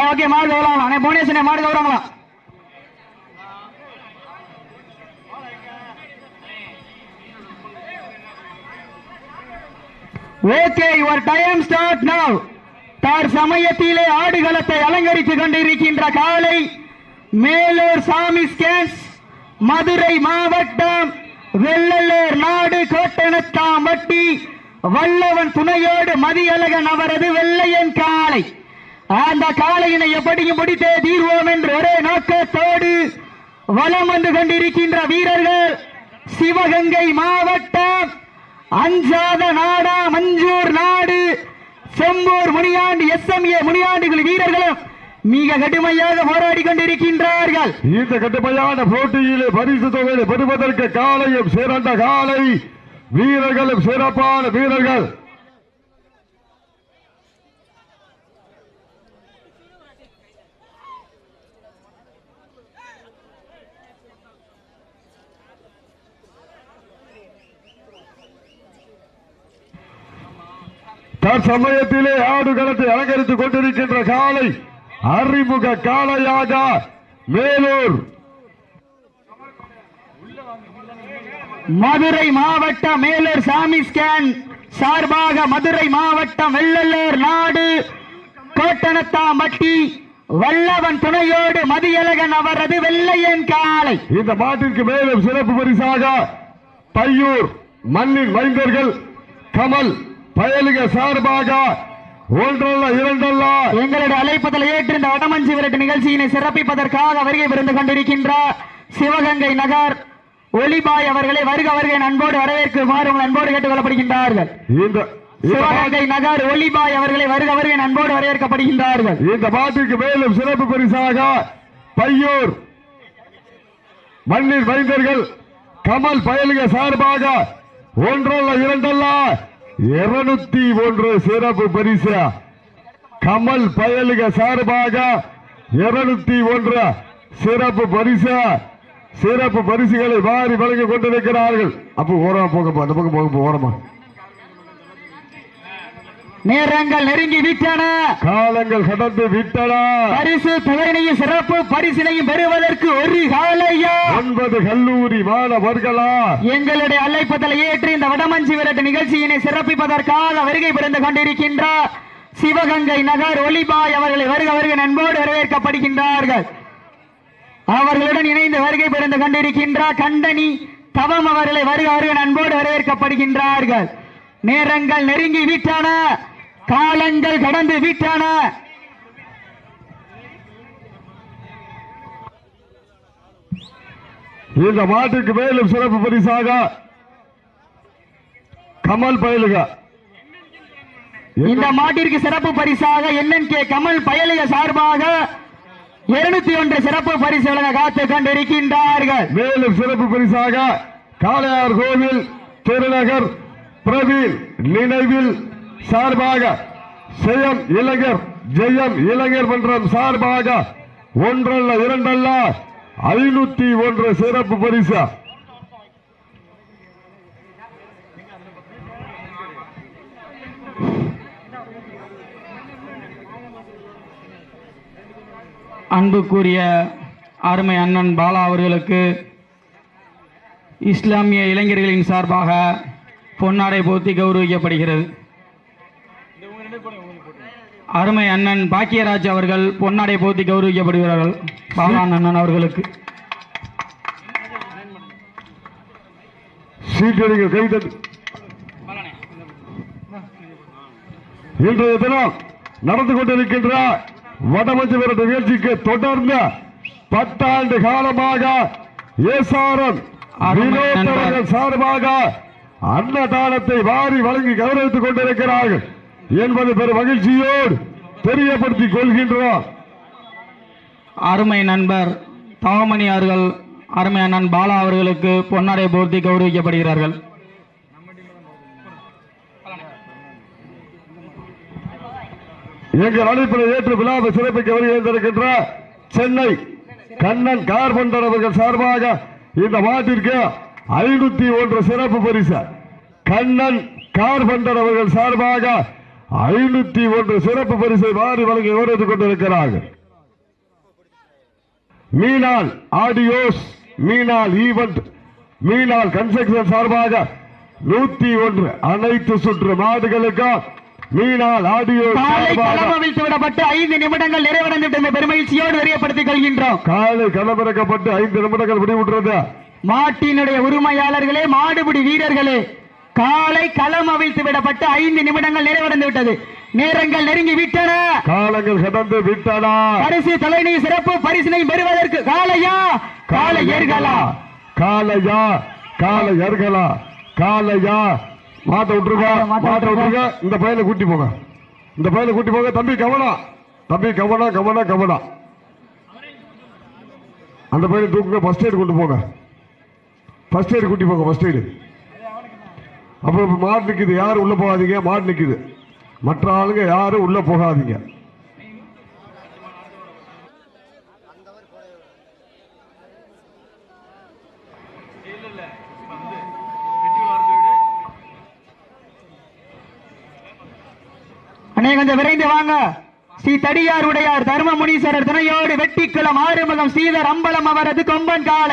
அண்ணே ஓகே மாடு கவலாம் அண்ணே புவனேஸ்வரன் மாடு கவராங்களா okay your time start now தார் சமயத்திலே ஆடுகளத்தை அலங்கரித்துக் கொண்டிருக்கின்ற காலை மேலூர் சாமி ஸ்கேன்ஸ் மதுரை மாவட்டம் வெள்ளலூர் நாடு கோட்டனத்தாம் வட்டி வல்லவன் துணையோடு மதியழகன் அவரது வெள்ளையன் காலை. அந்த காளையினை எப்படியும் முடித்தே தீர்வோம் என்று ஒரே நோக்கத்தோடு வலம் வந்து கொண்டிருக்கின்ற வீரர்கள் சிவகங்கை மாவட்டம் அஞ்சாத நாடா மஞ்சூர் நாடு செம்பூர் முனியாண்டி எஸ்எம்ஏ முனியாண்டுகள் வீரர்களும் மிக கடுமையாக போராடி கொண்டிருக்கின்றார்கள். இந்த கடுமையான போட்டியிலே பரிசு தொகையை பெறுவதற்கு காலையும் சிறந்த காலை வீரர்களும் சிறப்பான வீரர்கள். தற்சமயத்திலே ஆடுகளத்தை அலங்கரித்துக் கொண்டிருக்கின்ற காலை அறிமுக காளையாக மேலூர். மதுரை மாவட்டம் மேலூர் சாமி ஸ்கேன் சார்பாக மதுரை மாவட்டம் வெள்ளலூர் நாடு கோட்டனத்தாம்பட்டி வல்லவன் துணையோடு மதியழகன் அவரது வெள்ளையன் காலை இந்த மாட்டிற்கு மேலும் சிறப்பு பரிசாக பையூர் மண்ணின் மைந்தர்கள் கமல் பயலுக சார்பாக ஒன்றல்ல இரண்டல்ல. எங்களுடைய அழைப்பதில் ஏற்று இந்த வடமஞ்சி விரட்டு நிகழ்ச்சியினை சிறப்பிப்பதற்காக வருகை புரிந்து கொண்டிருக்கின்ற சிவகங்கை நகர் ஒளிபாய் அவர்களை வருக வருகை அன்போடு வரவேற்குமாறு உங்கள் அன்போடு கேட்டுக் கொள்ளப்படுகின்றார்கள் இந்த இந்த மா- சிவகங்கை நகர் ஒளிபாய் அவர்களை வருக வருகை அன்போடு வரவேற்கப்படுகின்றார்கள். இந்த மாட்டிற்கு மேலும் சிறப்பு பரிசாக பையூர் மண்ணின் மைந்தர்கள் கமல் பயலுக சார்பாக ஒன்றல்ல இரண்டல்ல. இருநூத்தி ஒன்று சிறப்பு பரிசு. கமல் பயலுக சார்பாக இருநூத்தி ஒன்று சிறப்பு பரிசு. சிறப்பு பரிசுகளை வாரி வழங்கிக் கொண்டிருக்கிறார்கள். அப்போ ஓரமா போங்கப்பா அந்த பக்கம் போங்க ஓரமா. நேரங்கள் நெருங்கி விட்டன. காலங்கள் கடந்து விட்டன. பரிசு தொகையினையும் சிறப்பு பரிசினையும் பெறுவதற்கு ஒரு காலையா? ஒன்பது கல்லூரி மாணவர்களா? எங்களுடைய அழைப்பதில் ஏற்று இந்த வடமஞ்சி விரட்டு நிகழ்ச்சியினை சிறப்பிப்பதற்காக வருகை பிறந்து கொண்டிருக்கின்ற சிவகங்கை நகர் ஒளிபாய் அவர்களை வருக வருக நண்போடு வரவேற்கப்படுகின்றார்கள். அவர்களுடன் இணைந்து வருகை பிறந்து கொண்டிருக்கின்ற கண்டனி தவம் அவர்களை வருக வருக நண்போடு வரவேற்கப்படுகின்றார்கள். நேரங்கள் நெருங்கி விட்டன காலங்கள் கடந்து விட்டன இந்த மாட்டுக்கு மேலும் சிறப்பு பரிசாக கமல் பயலுக. இந்த மாட்டிற்கு சிறப்பு பரிசாக என்என்கே கமல் பயலிக சார்பாக இருநூத்தி ஒன்று சிறப்பு பரிசு வழங்க காத்துக் கொண்டிருக்கின்றார்கள். மேலும் சிறப்பு பரிசாக காளையார் கோவில் திருநகர் பிரவீன் நினைவில் சார்பாக செயம் இளைஞர் ஜெயம் இளைஞர் மன்றம் சார்பாக ஒன்றல்ல இரண்டல்ல ஐநூத்தி ஒன்று சிறப்பு பரிசா. அன்புக்குரிய அருமை அண்ணன் பாலா அவர்களுக்கு இஸ்லாமிய இளைஞர்களின் சார்பாக பொன்னாடை போத்தி கௌரவிக்கப்படுகிறது. அருமை அண்ணன் பாக்கியராஜ் அவர்கள் பொன்னாடை போத்தி கௌரவிக்கப்படுகிறார்கள். பாலா அண்ணன் அவர்களுக்கு. சீட்டடிகள் கைதட்டு இன்றைய தினம் நடந்து கொண்டிருக்கின்ற வடமஞ்சு விரட்டு நிகழ்ச்சிக்கு தொடர்ந்து பத்தாண்டு காலமாக ஏசாரம் சார்பாக அன்னதானத்தை வாரி வழங்கி கௌரவித்துக் கொண்டிருக்கிறார்கள். என்பது பெரும் மகிழ்ச்சியோடு தெரியப்படுத்திக் கொள்கின்றோம். அருமை நண்பர் தவமணி அவர்கள் அருமை அண்ணன் பாலா அவர்களுக்கு பொன்னாடை போர்த்தி கௌரவிக்கப்படுகிறார்கள். எங்கள் அழைப்பினை ஏற்று விழாவை சிறப்பிக்க வருகின்ற சென்னை கண்ணன் கார்பண்டர் அவர்கள் சார்பாக இந்த மாட்டிற்கு ஐநூத்தி ஒன்று சிறப்பு பரிசு. கண்ணன் கார்பண்டர் அவர்கள் சார்பாக ஐநூத்தி ஒன்று சிறப்பு பரிசை வாரி வழங்கி ஓடுத்துக் கொண்டிருக்கிறார்கள். Meenal audios Meenal event Meenal construction சார்பாக நூத்தி ஒன்று அனைத்து சுற்று மாடுகளுக்கும் மீனால் ஆடியோ காலை சார்பாக களம் அவிழ்த்து விடப்பட்டு ஐந்து நிமிடங்கள் நிறைவடைந்து விட்டமை பெருமகிழ்ச்சியோடு தெரியப்படுத்திக் கொள்கின்றோம். காலை களமிறக்கப்பட்டு ஐந்து நிமிடங்கள் முடிவுற்றது. மாட்டினுடைய உரிமையாளர்களே மாடுபிடி வீரர்களே காலை களம் அவிழ்த்து விடப்பட்டு ஐந்து நிமிடங்கள் நிறைவடைந்து விட்டது. நேரங்கள் நெருங்கி விட்டன. காலங்கள் கடந்து விட்டனா. பரிசு தலைநீ சிறப்பு பரிசினை பெறுவதற்கு காலையா? காலை ஏர்களா காலையா? காலை ஏர்களா காலையா? மாட்ட விட்டுருங்க மாட்ட. விட்டுருங்க. இந்த பையனை கூட்டி போங்க. இந்த பையனை கூட்டி போங்க. தம்பி கவனம் தம்பி கவனம் கவனம் கவனம் அந்த பையனை தூக்குங்க. ஃபர்ஸ்ட் எய்டு கொண்டு போங்க. ஃபர்ஸ்ட் எய்டு கூட்டி போங்க ஃபர்ஸ்ட் எய்டு அப்புறம் மாடு நிற்குது யாரும் உள்ள போகாதீங்க? மாடு நிற்குது மற்ற ஆளுங்க யாரும் உள்ள போகாதீங்க? அண்ணே கொஞ்சம் விரைந்து வாங்க. ஸ்ரீ தடியார் உடையார் தர்ம முனீஸ்வரர் துணையோடு வெட்டிக்குளம் ஆறுமுகம் ஸ்ரீதர் அம்பலம் அவரது கொம்பன் காலை.